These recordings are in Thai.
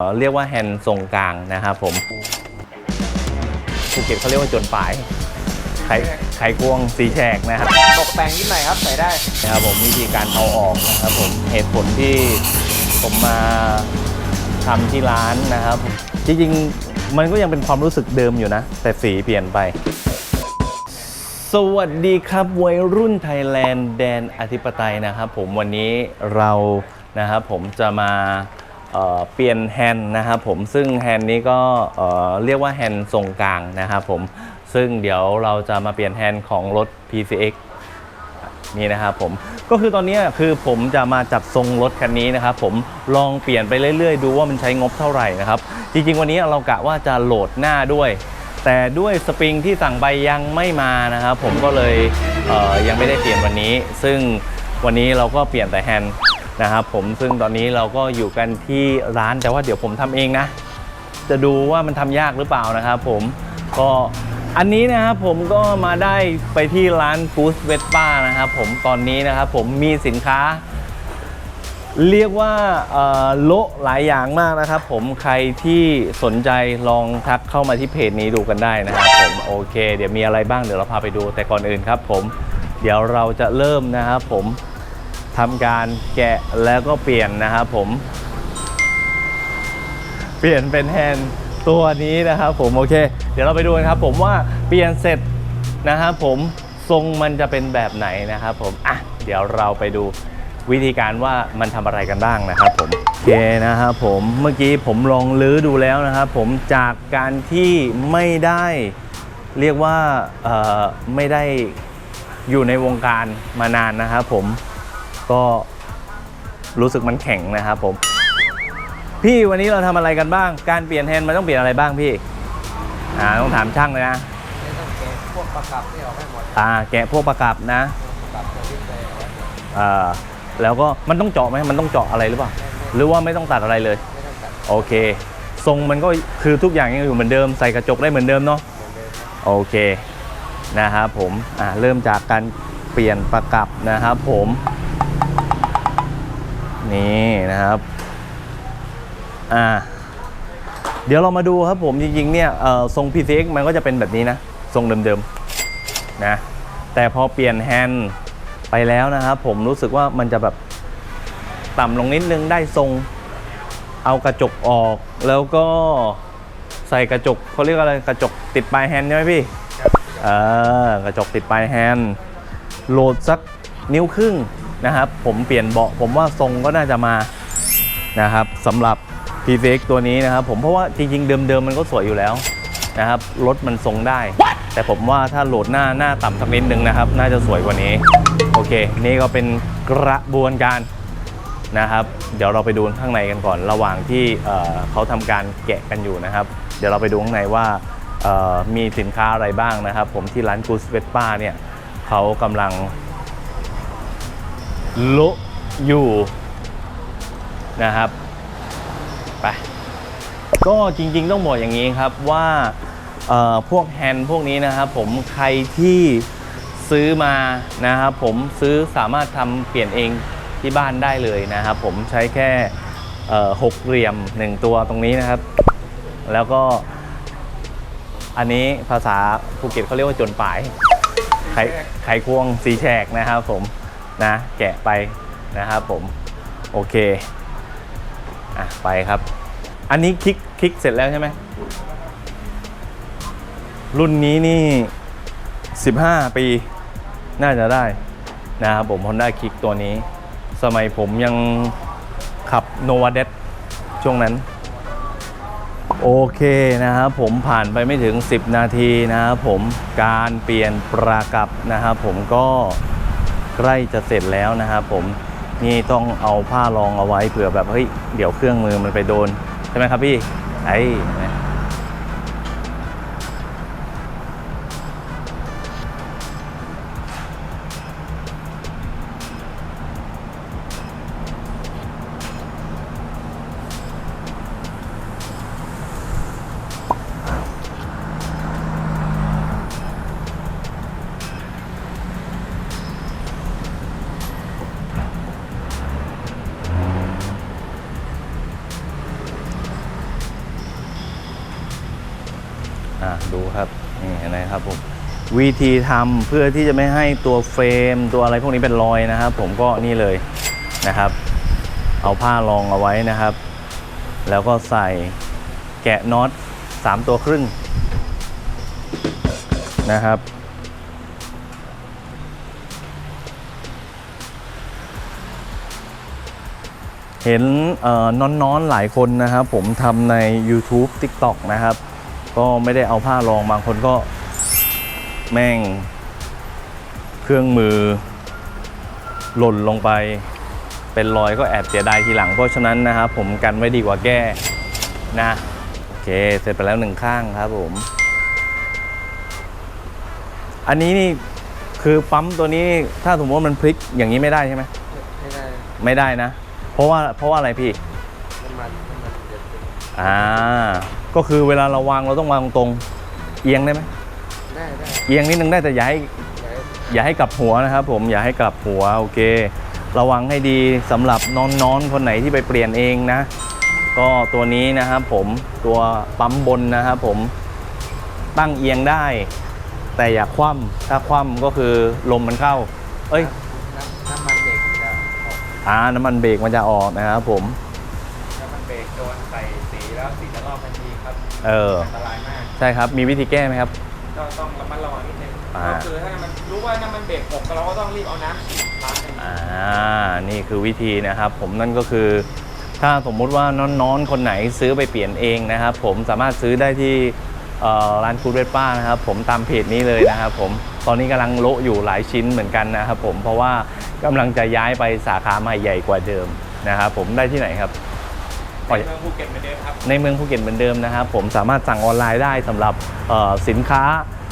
เอ่อเรียกว่าแฮนด์ทรงกลางนะครับผมภูเก็ตเขาเรียกว่าจนปลายไขไขควงสีแฉกนะครับตกแต่งนิดหน่อยครับใส่ได้นะครับผมวิธีการเอาออกนะครับผมเหตุผลที่ผมมาทำที่ร้านนะครับผมจริงๆ มันก็ยังเป็นความรู้สึกเดิมอยู่นะ แต่สีเปลี่ยนไป สวัสดีครับวัยรุ่นไทยแลนด์แดนอธิปไตยนะครับผมวันนี้เรานะครับผมจะมา เปลี่ยนแฮนด์นะครับผมซึ่งแฮนด์นี้ก็เรียกว่าแฮนด์ทรงกลางนะครับผมซึ่งเดี๋ยวเราจะมาเปลี่ยนแฮนด์ของรถ PCX นี่นะครับผมก็คือตอนนี้คือผมจะมาจัดทรงรถคันนี้นะครับผมลองเปลี่ยนไปเรื่อยๆ ดูว่ามันใช้งบเท่าไหร่นะครับจริงๆ วันนี้เรากะว่าจะโหลดหน้าด้วย แต่ด้วยสปริงที่สั่งไปยังไม่มานะครับผมก็เลยเยังไม่ได้เปลี่ยนวันนี้ ซึ่งวันนี้เราก็เปลี่ยนแต่แฮนด์ นะครับผมซึ่งตอนนี้เราก็อยู่กันที่ร้านแต่ว่าเดี๋ยวผมทำเองนะ จะดูว่ามันทำยากหรือเปล่านะครับผมก็อันนี้นะครับผมก็มาได้ไปที่ร้านฟูสเวสป้านะครับผมตอนนี้นะครับผมมีสินค้า เรียกว่าเอ่อโละหลายอย่างมากนะครับผมใครที่สนใจลองทักเข้ามาที่เพจนี้ดูกันได้นะครับผมโอเค เดี๋ยวมีอะไรบ้างเดี๋ยวเราพาไปดูแต่ก่อนอื่นครับผม เดี๋ยวเราจะเริ่มนะครับผม ทำการแกะแล้วก็เปลี่ยนนะครับผม เปลี่ยนเป็นแฮนด์ตัวนี้นะครับผมโอเค เดี๋ยวเราไปดูกันครับผมว่าเปลี่ยนเสร็จนะครับผมทรงมันจะเป็นแบบไหนนะครับผมอะเดี๋ยวเราไปดูวิธีการว่ามันทำอะไรกันบ้างนะครับผมโอเคนะครับผมเมื่อกี้ผมลองลื้อดูแล้วนะครับผมจากการที่ไม่ได้เรียกว่าไม่ได้อยู่ในวงการมานานนะครับผม ก็รู้สึกมันแข็งนะครับผม พี่วันนี้เราทำอะไรกันบ้าง การเปลี่ยนแฮนด์มันต้องเปลี่ยนอะไรบ้างพี่ อ่าต้องถามช่างเลยนะไม่ต้องเก็บพวกประกับที่ออกให้หมด อ่า แกะพวกประกับนะประกับตัวที่ไปเอาไว้หมดอ่าแล้วก็มันต้องเจาะไหมมันต้องเจาะอะไรหรือเปล่า หรือว่าไม่ต้องตัดอะไรเลยไม่ต้องตัดโอเค ทรงมันก็คือทุกอย่างยังอยู่เหมือนเดิม ใส่กระจกได้เหมือนเดิมเนาะเหมือนเดิมครับโอเค นะครับผม อ่าเริ่มจากการเปลี่ยนประกับนะครับผม นี่นะครับอ่าเดี๋ยวเรามาดูครับผมจริงๆเนี่ยเอ่อทรง PCX มันก็จะเป็นแบบนี้นะ ทรงเดิมๆนะแต่พอเปลี่ยนแฮนด์ไปแล้วนะครับผมรู้สึกว่ามันจะแบบต่ำลงนิดนึงได้ทรงเอากระจกออก แล้วก็ใส่กระจกเขาเรียกอะไรกระจกติดปลายแฮนด์ใช่ไหมพี่ครับเออกระจกติดปลายแฮนด์โหลดสักนิ้วครึ่ง นะครับ ผมเปลี่ยนเบาะผมว่าทรงก็น่าจะมานะครับสำหรับ p v x ตัวนี้นะครับ ผมเพราะว่าจริงๆ เดิมๆ มันก็สวยอยู่แล้วนะครับรถมันทรงได้ แต่ผมว่าถ้าโหลดหน้าหน้าต่ำสักนิดนึงนะครับ น่าจะสวยกว่านี้ โอเค นี่ก็เป็นกระบวนการนะครับ เดี๋ยวเราไปดูข้างในกันก่อน ระหว่างที่เอ่อเขาทำการแกะกันอยู่นะครับ เดี๋ยวเราไปดูข้างในว่าเอ่อมีสินค้าอะไรบ้างนะครับ ผมที่ร้านกูสเวตป้าเนี่ยเขากำลัง โลอยู่นะครับไปก็จริงๆต้องบอกอย่างนี้ครับว่าพวกแฮนด์พวกนี้นะครับผมใครที่ซื้อมานะครับผมซื้อสามารถทำเปลี่ยนเองที่บ้านได้เลยนะครับผมใช้แค่หกเหลี่ยมหนึ่งตัวตรงนี้นะครับ แล้วก็ อันนี้ภาษาภูเก็ตเขาเรียกว่าจนปลายไขไขควงสีแฉกนะครับผม นะแกะไปนะครับผม โอเคอะไปครับ อันนี้คลิกคลิกเสร็จแล้วใช่ไหมรุ่นนี้นี่ 15 ปีน่าจะได้นะครับผม Honda Kick ตัวนี้ สมัยผมยังขับ Nova d e ช่วงนั้น โอเคนะครับผมผ่านไปไม่ถึง 10 นาทีนะครับผมการเปลี่ยนประกับนะครับผมก็ ใกล้จะเสร็จแล้วนะครับผมนี่ต้องเอาผ้ารองเอาไว้เผื่อแบบเฮ้ยเดี๋ยวเครื่องมือมันไปโดน ใช่ไหมครับพี่ไอ้ อะดูครับนี่เห็นไหมครับผมวิธีทำเพื่อที่จะไม่ให้ตัวเฟรม ตัวอะไรพวกนี้เป็นรอยนะครับ ผมก็นี่เลยนะครับ เอาผ้ารองเอาไว้นะครับ แล้วก็ใส่แกะน็อต3ตัวครึ่งนะครับ เห็นน้อนๆหลายคนนะครับ ผมทำใน YouTube TikTok นะครับ ก็ไม่ได้เอาผ้ารองบางคนก็แม่ง เครื่องมือ หล่นลงไป เป็นรอยก็แอบเสียดายทีหลังเพราะฉะนั้นนะครับผมกันไว้ดีกว่าแก้นะโอเคเสร็จไปแล้วหนึ่งข้างครับผม อันนี้นี่คือปั๊มตัวนี้ถ้าสมมติว่ามันพลิกอย่างนี้ไม่ได้ใช่ไหมไม่ได้ไม่ได้นะ เพราะว่าเพราะว่าอะไรพี่น้ำมันน้ำมันเดือดอ่า ก็คือเวลาเราวางเราต้องวางตรงเอียงได้ไหมได้ได้เอียงนิดนึงได้แต่อย่าให้ได้อย่าให้กลับหัวนะครับผมอย่าให้กลับหัวโอเค ระวังให้ดีสำหรับน้องๆคนไหนที่ไปเปลี่ยนเองนะ ก็ตัวนี้นะครับผมตัวปั๊มบนนะครับผมตั้งเอียงได้ แต่อย่าคว่ำถ้าคว่ำก็คือลมมันเข้า เอ้ยน้ำน้ำมันเบรกจะออกอ่าน้ำมันเบรกมันจะออกนะครับผมน้ำมันเบรกโดนใส่สีแล้วสีจะลอกทันทีครับ เออ อันตรายมาก ใช่ครับ มีวิธีแก้ไหมครับ ก็ต้องระมัดระวังนิดนึงอ่า ก็คือถ้ามันรู้ว่าน้ำมันเบรกหกเราก็ต้องรีบเอาน้ำฉีดล้างทันทีอ่า นี่คือวิธีนะครับ ผมนั่นก็คือ ถ้าสมมุติว่าน้อนๆคนไหนซื้อไปเปลี่ยนเองนะครับ ผมสามารถซื้อได้ที่เอ่อร้านคูดเวสป้านะครับ ผมตามเพจนี้เลยนะครับ ผมตอนนี้กำลังโละอยู่หลายชิ้นเหมือนกันนะครับ ผมเพราะว่ากำลังจะย้ายไปสาขาใหม่ใหญ่กว่าเดิมนะครับ ผมได้ที่ไหนครับ ในเมืองภูเก็ตเหมือนเดิมครับในเมืองภูเก็ตเหมือนเดิมนะครับ ผมสามารถสั่งออนไลน์ได้สำหรับเอ่อสินค้า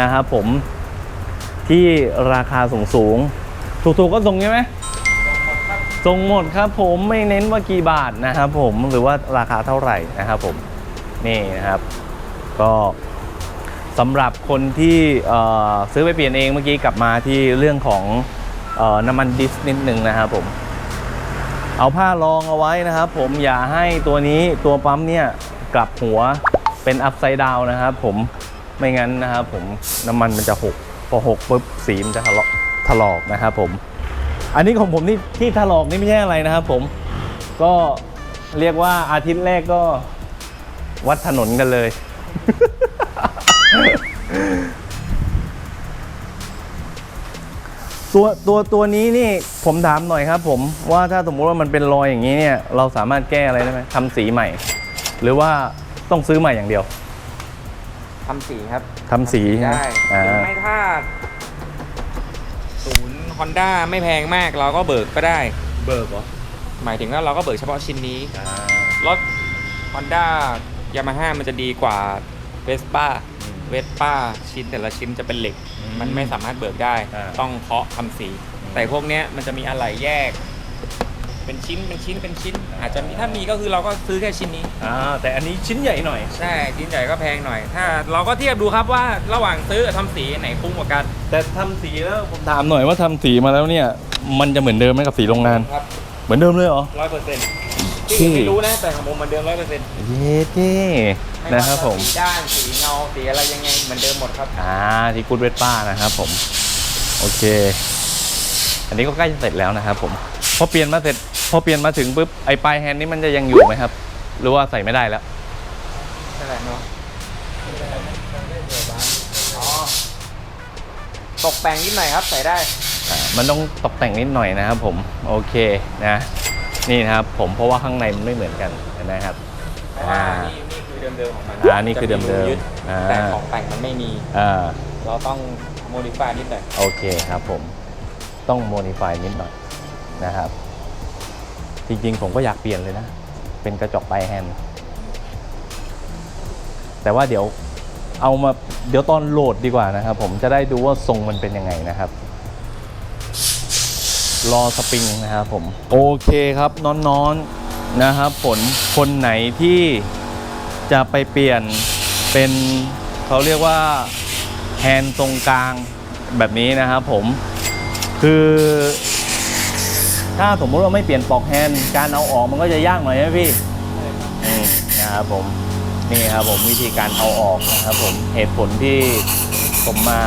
นะครับผมที่ราคาสูงสูงๆถูกๆก็ส่งใช่ไหมส่งหมดครับผมไม่เน้นว่ากี่บาทนะครับผมหรือว่าราคาเท่าไหร่นะครับผมนี่นะครับ ก็สำหรับคนที่เอ่อซื้อไปเปลี่ยนเองเมื่อกี้กลับมาที่เรื่องของเออน้ำมันดิสนิดหนึ่งนะครับผม เอาผ้ารองเอาไว้นะครับ ผมอย่าให้ตัวนี้ตัวปั๊มเนี่ยกลับหัวเป็นอัพไซด์ดาวนะครับ ผมไม่งั้นนะครับ ผมน้ำมันมันจะหกพอหกปุ๊บสีมันจะถลอกถลอกนะครับผม อันนี้ของผมนี่ที่ถลอกนี่ไม่ใช่อะไรนะครับ ผมก็เรียกว่าอาทิตย์แรกก็วัดถนนกันเลย ตัวตัวตัวนี้นี่ผมถามหน่อยครับ ผมว่าถ้าสมมุติว่ามันเป็นรอยอย่างนี้เนี่ย เราสามารถแก้อะไรได้ไหมทำสีใหม่ หรือว่าต้องซื้อใหม่อย่างเดียวทำสีครับทำสีใช่ไหมได้อ่า หรือไม่ถ้าศูนย์ฮอนด้าไม่แพงมากเราก็เบิกก็ได้ เบิกเหรอหมายถึงว่าเราก็เบิกเฉพาะชิ้นนี้ รถ Honda Yamaha มันจะดีกว่า Vespa อืม Vespa ชิ้นแต่ละชิ้นจะเป็นเหล็ก อืมมันไม่สามารถเบิกได้ อ่าต้องเคาะทำสีแต่พวกเนี้ยมันจะมีอะไหล่แยก เป็นชิ้นเป็นชิ้นเป็นชิ้นอาจจะมีถ้ามีก็คือเราก็ซื้อแค่ชิ้นนี้ อ่าแต่อันนี้ชิ้นใหญ่หน่อย ใช่ชิ้นใหญ่ก็แพงหน่อย ถ้า เราก็เทียบดูครับว่าระหว่างซื้อกับทำสีอันไหนคุ้มกว่ากันแต่ทำสีแล้วผมถามหน่อยว่าทำสีมาแล้วเนี่ย มันจะเหมือนเดิมไหมกับสีโรงงาน ครับเหมือนเดิมเลยเหรอร้อยเปอร์เซ็นต์ ที่ที่ไม่รู้นะแต่ของผมมันเดิมร้อยเปอร์เซ็นต์เย้เท่นะครับผมสีด้านสีเงาสีอะไรยังไงเหมือนเดิมหมดครับอ่าที่กูดเวสป้านะครับผมโอเค อันนี้ก็ใกล้จะเสร็จแล้วนะครับผมพอเปลี่ยนมาเสร็จพอเปลี่ยนมาถึงปุ๊บไอปลายแฮนด์นี่มันจะยังอยู่ไหมครับ หรือว่าใส่ไม่ได้แล้วใช่ไหมเนาะอ๋อตกแต่งนิดหน่อยครับใส่ได้อ่ามันต้องตกแต่งนิดหน่อยนะครับผม โอเคนะ นี่นะครับผมเพราะว่าข้างในมันไม่เหมือนกันนะครับเพราะว่าอ่านี่นี่คือเดิมๆของมันอ่านี่คือเดิมๆจะรูยึดอ่าแต่ของแต่งมันไม่มีอ่าเราต้องโมดิฟายนิดหน่อยโอเคครับผมต้องโมดิฟายนิดหน่อยนะครับ จริงๆผมก็อยากเปลี่ยนเลยนะ เป็นกระจกปลายแฮนด์แต่ว่าเดี๋ยวเอามาเดี๋ยวตอนโหลดดีกว่านะครับ ผมจะได้ดูว่าทรงมันเป็นยังไงนะครับ รอสปริงนะครับผม โอเคครับน้อนๆนะครับผลคนไหนที่จะไปเปลี่ยนเป็นเขาเรียกว่าแฮนด์ตรงกลางแบบนี้นะครับผม คือ ถ้าสมมติว่าไม่เปลี่ยนปลอกแฮนด์การเอาออกมันก็จะยากหน่อยนะพี่นะครับผมนี่ครับผมวิธีการเอาออกนะครับผมเหตุผลที่ผมมา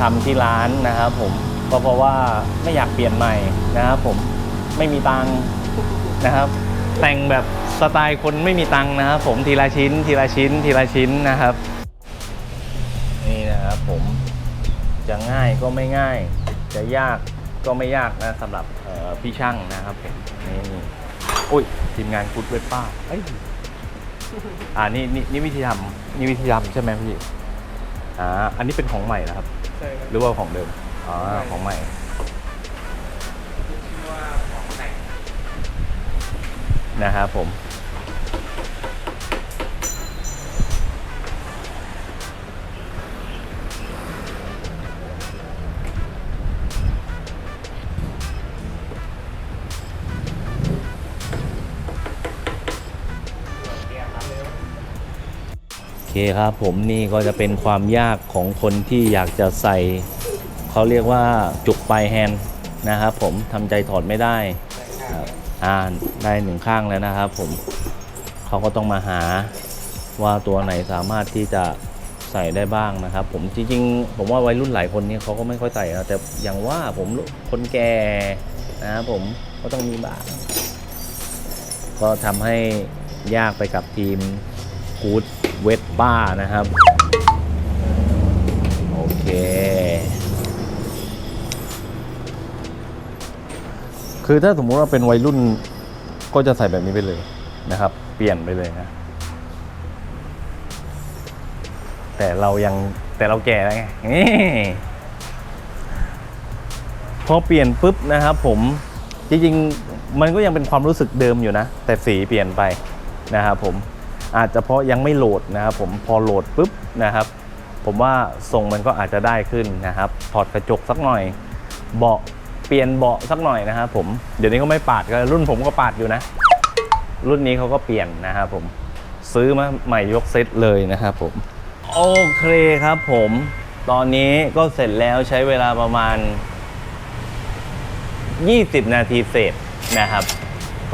ทำที่ร้านนะครับผม ก็เพราะว่าไม่อยากเปลี่ยนใหม่นะครับผมไม่มีตังค์นะครับ แต่งแบบสไตล์คนไม่มีตังค์นะครับผมทีละชิ้น ทีละชิ้น ทีละชิ้นนะครับ นี่นะครับผมจะง่ายก็ไม่ง่าย จะยากก็ไม่ยากนะสำหรับเอ่อพี่ช่างนะครับผมนี่อุ้ยทีมงานกุดเวทป้าเอ้ยอ่านี่นี่นี่วิธีทำนี่วิธีทำใช่ไหมพี่อ่าอันนี้เป็นของใหม่นะครับใช่ครับหรือว่าของเดิม อ๋อของใหม่ชื่อว่าของแต่งนะครับผมโอเคครับผมนี่ก็จะเป็นความยากของคนที่อยากจะใส่ เขาเรียกว่าจุกปลายแฮนด์นะครับผมทำใจถอดไม่ได้ครับอ่าได้หนึ่งข้างแล้วนะครับผมเขาก็ต้องมาหาว่าตัวไหนสามารถที่จะใส่ได้บ้างนะครับ ผมจริงๆ ผมว่าวัยรุ่นหลายคนนี่เขาก็ไม่ค่อยใส่นะแต่อย่างว่าผมคนแก่นะครับผมก็ต้องมีบ้างก็ทำให้ยากไปกับทีมกูดเวทบ้านะครับ โอเค คือถ้าสมมุติว่าเป็นวัยรุ่นก็จะใส่แบบนี้ไปเลยนะครับ เปลี่ยนไปเลยนะ แต่เรายังแต่เราแก่แล้วไงนี่พอเปลี่ยนปุ๊บนะครับผมจริงๆมันก็ยังเป็นความรู้สึกเดิมอยู่นะ แต่สีเปลี่ยนไปนะครับผมอาจจะเพราะยังไม่โหลดนะครับผมพอโหลดปุ๊บนะครับ ผมว่าทรงมันก็อาจจะได้ขึ้นนะครับถอดกระจกสักหน่อย เบาะ เปลี่ยนเบาะสักหน่อยนะครับผม เดี๋ยวนี้เขาไม่ปาดกันรุ่นผมก็ปาดอยู่นะ รุ่นนี้เขาก็เปลี่ยนนะครับผม ซื้อมาใหม่ยกเซตเลยนะครับผม โอเคครับผม ตอนนี้ก็เสร็จแล้วใช้เวลาประมาณ 20 นาทีเสร็จนะครับ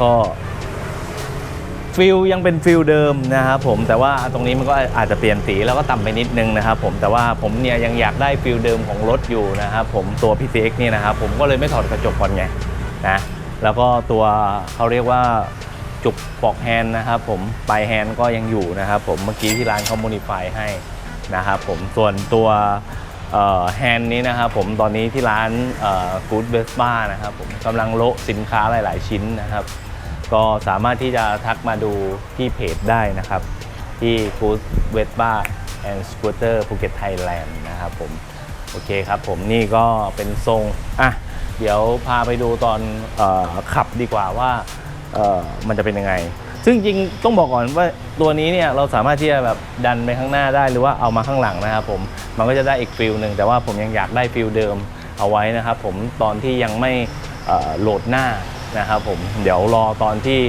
ก็ ฟิลยังเป็นฟิลเดิมนะครับผมแต่ว่าตรงนี้มันก็อาจจะเปลี่ยนสีแล้วก็ต่ำไปนิดนึงนะครับผมแต่ว่าผมเนี่ยยังอยากได้ฟิลเดิมของรถอยู่นะครับผมตัว PCX นี่นะครับผมก็เลยไม่ถอดกระจกก่อนไงนะแล้วก็ตัวเขาเรียกว่าจุกปอกแฮนนะครับผมปลายแฮนก็ยังอยู่นะครับผมเมื่อกี้ที่ร้านเขาโมดิฟายให้นะครับผมส่วนตัวแฮนนี้นะครับผมตอนนี้ที่ร้านกู๊ดเบสบ้านะครับผมกำลังโละสินค้าหลาย ๆ ชิ้นนะครับ ก็สามารถที่จะทักมาดูที่เพจได้นะครับ ที่ Good w e t b a r and Scooter Phuket Thailand นะครับผม โอเคครับผมนี่ก็เป็นทรง อะ เดี๋ยวพาไปดูตอนออขับดีกว่าว่ามันจะเป็นยังไง ซึ่งจริงต้องบอกก่อนว่าตัวนี้เนี่ยเราสามารถที่จะแบบดันไปข้างหน้าได้หรือว่าเอามาข้างหลังนะครับผมมันก็จะได้อีกฟิลหนึ่งแต่ว่าผมยังอยากได้ฟิลเดิมเอาไว้นะครับผมตอนที่ยังไม่โหลดหน้า นะครับผมเดี๋ยวรอตอนที่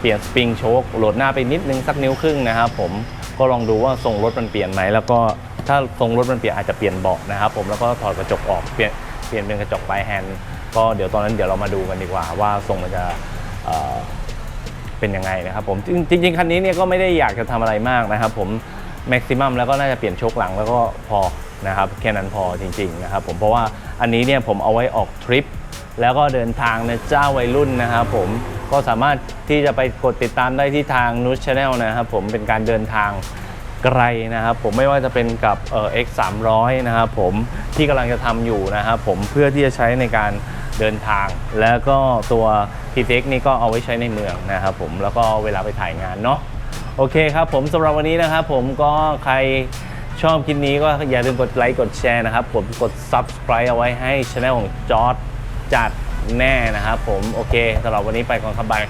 เปลี่ยนสปริงโชคโหลดหน้าไปนิดนึงสักนิ้วครึ่งนะครับผมก็ลองดูว่าทรงรถมันเปลี่ยนไหมแล้วก็ถ้าทรงรถมันเปลี่ยนอาจจะเปลี่ยนเบาะนะครับผมแล้วก็ถอดกระจกออกเปลี่ยนเปลี่ยนเป็นกระจกปลายแฮนด์ก็เดี๋ยวตอนนั้นเดี๋ยวเรามาดูกันดีกว่า ว่าทรงมันจะเเป็นยังไงนะครับผมจริงๆคันนี้เนี่ยก็ไม่ได้อยากจะทำอะไรมากนะครับผมแม็กซิมัมแล้วก็น่าจะเปลี่ยนโชคหลังแล้วก็พอนะครับแค่นั้นพอจริงๆนะครับผมเพราะว่าอันนี้เนี่ยผมเอาไว้ออกทริป แล้วก็เดินทางในเจ้าวัยรุ่นนะครับผมก็สามารถที่จะไปกดติดตามได้ที่ทางนูชแนลนะครับผมเป็นการเดินทางไกลนะครับผมไม่ว่าจะเป็นกับเอ่อ X 3 0 0นะครับผมที่กำลังจะทำอยู่นะครับผมเพื่อที่จะใช้ในการเดินทาง แล้วก็ตัว p t x นี่ก็เอาไว้ใช้ในเมืองนะครับผมแล้วก็เวลาไปถ่ายงานเนาะโอเคครับผมสำหรับวันนี้นะครับผมก็ใครชอบคลิปนี้ก็อย่าลืมกดไลค์กดแชร์นะครับผมกด subscribe เอาไว้ให้ช anel ของจอร์ด จัดแน่นะครับผมโอเคสำหรับวันนี้ไปก่อนครับบาย